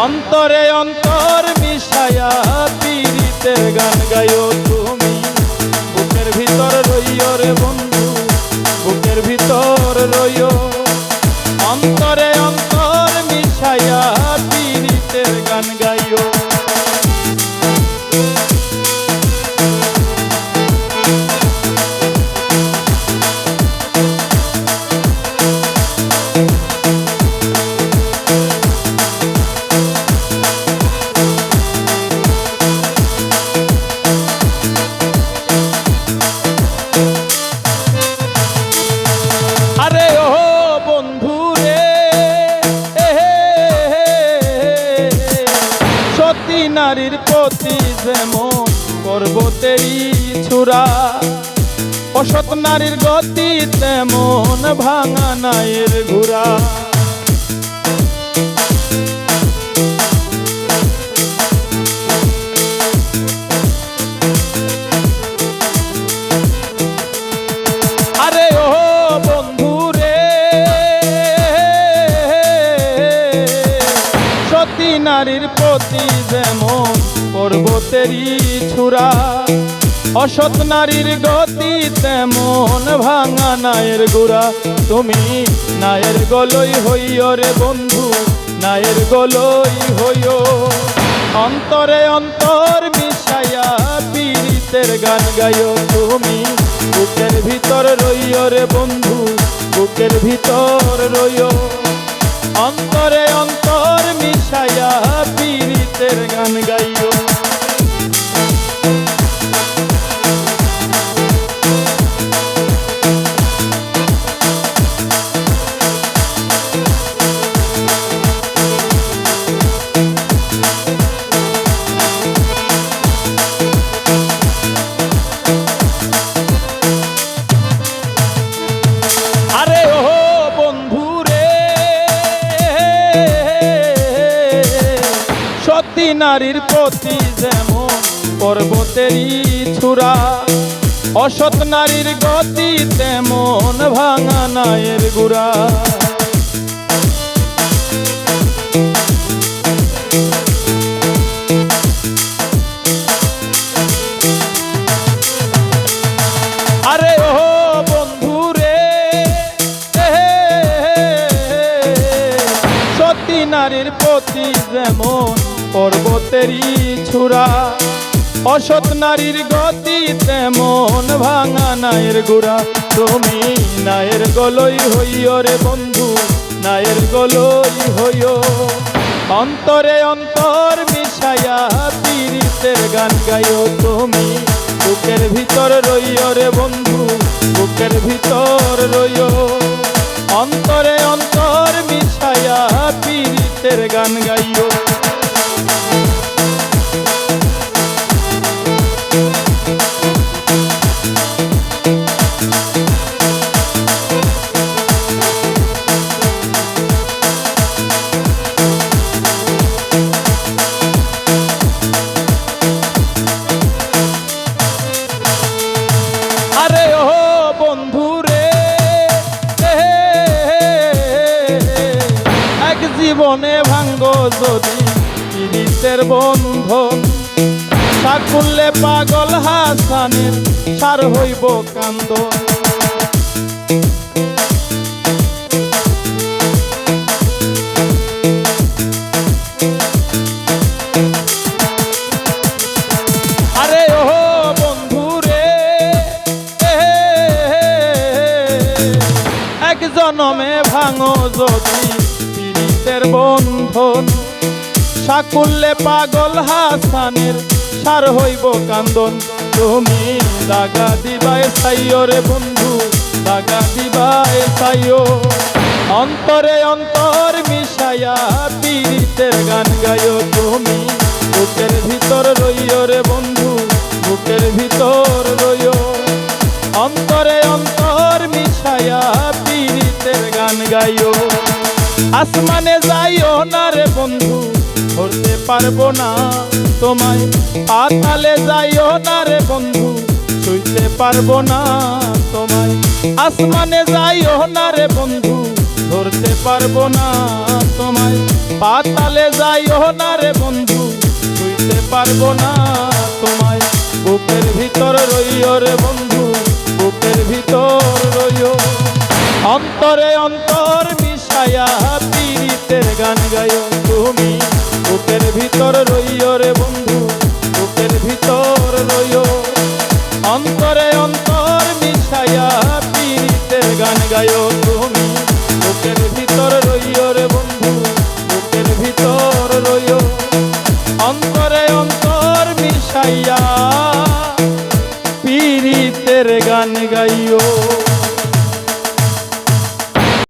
অন্তরে অন্তর মিশায়া পীড়িতের গান গাইও তুমি। বুকের ভিতর রইও রে বন্ধু, বুকের ভিতর রইও। অন্তরে অন্তর মিশায়া পীড়িতের গান গাইও নারীর প্রতি যেমন পর্বতেই ছুরা অসৎ নারীর গতি তেমন ভাঙা নায়ের ঘুরা সতী নারীর প্রতি যেমন পর্বতেরই ছুরা, অসৎ নারীর গতি তেমন ভাঙা নায়ের গুড়া। তুমি নায়ের গলই হইও রে বন্ধু, নায়ের গলই হইও। অন্তরে অন্তর মিশাইয়া পীড়িতের গান গাইও। তুমি বুকের ভিতর রইও রে বন্ধু, বুকের ভিতর রইও। অন্তরে অন্তর মিশাইয়া সতী নারীর প্রতি যেমন পর্বতেরই ছুরা, অসৎ নারীর গতি তেমন ভাঙা নায়ের গুড়া। নারীর প্রতি যেমন পর্বতেরই ছুরা। অসৎ নারীর গতি তেমন ভাঙা নায়ের গুড়া। তুমি নায়ের গলই হইও রে বন্ধু, নায়ের গলই হইও। অন্তরে অন্তর মিশাইয়া পীড়িতের গান গাইও। তুমি বুকের ভিতর রইও রে বন্ধু, বুকের ভিতর রইও। যদি পীড়িতের বন্ধন সাকুল্লে পাগল হাসানের সার হইব এক জনমে ভাঙো যদি প্রেমের বন্ধন। সাকুল্লে পাগল হাসানের সার হইব কান্দন। তুমি দাগা দিবায় সাইও রে বন্ধু দাগা দিবায় সাইও অন্তরে অন্তর মিশায়া পীড়িতের গান গায়ো তুমি। বুকের ভিতর রইও রে বন্ধু, বুকের ভিতর রইও। অন্তরে অন্তর মিশায়া পীড়িতের গান গায়ো। আসমানে যাইও না রে বন্ধু, ধরতে পারব না তোমায়। পাতালে যাইও না রে বন্ধু ছুঁইতে পারব না তোমায়। আসমানে যাইও না রে বন্ধু, ধরতে পারব না তোমায়। পাতালে যাইও না রে বন্ধু ছুঁইতে পারব না তোমায়। বুকের ভিতর রইও রে বন্ধু, বুকের ভিতর রইও। অন্তরে অন্তর মিশায়া পীড়িতের গান গায় তুমি। বুকের ভিতর রইয় রে